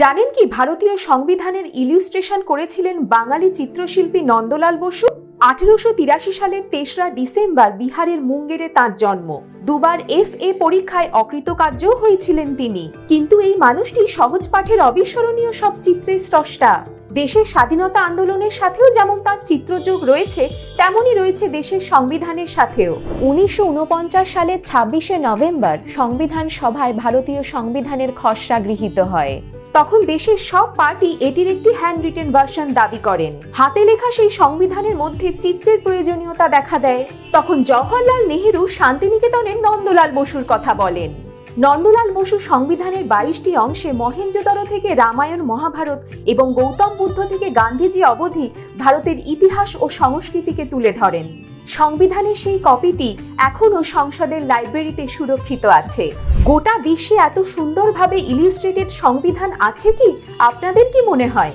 জানেন কি ভারতীয় সংবিধানের ইলিউস্ট্রেশন করেছিলেন বাঙালি চিত্রশিল্পী নন্দলাল বসু? আঠেরোশো তিরাশি সালের তেসরা ডিসেম্বর বিহারের মুঙ্গেরে তার জন্ম। দুবার এফ এ পরীক্ষায় অকৃতকার্যও হয়েছিলেন তিনি। কিন্তু এই মানুষটি সহজ পাঠের অবিস্মরণীয় সব চিত্রের স্রষ্টা। দেশের স্বাধীনতা আন্দোলনের সাথেও যেমন তার চিত্রযোগ রয়েছে, তেমনই রয়েছে দেশের সংবিধানের সাথেও। উনিশশো সালের ছাব্বিশে নভেম্বর সংবিধান সভায় ভারতীয় সংবিধানের খসড়া গৃহীত হয়। তখন দেশের সব পার্টি এটির একটি হ্যান্ড রিটেন ভার্সন দাবি করেন। হাতে লেখা সেই সংবিধানের মধ্যে চিত্রের প্রয়োজনীয়তা দেখা দেয়। তখন জওহরলাল নেহেরু শান্তিনিকেতনের নন্দলাল বসুর কথা বলেন। নন্দলাল বসু সংবিধানের বাইশটি অংশে মহেঞ্জোদড়ো থেকে রামায়ণ, মহাভারত এবং গৌতম বুদ্ধ থেকে গান্ধীজি অবধি ভারতের ইতিহাস ও সংস্কৃতিকে তুলে ধরেন। সংবিধানের সেই কপিটি এখনও সংসদের লাইব্রেরিতে সুরক্ষিত আছে। গোটা বিশ্বে এত সুন্দরভাবে ইলিস্ট্রেটেড সংবিধান আছে কি? আপনাদের কি মনে হয়?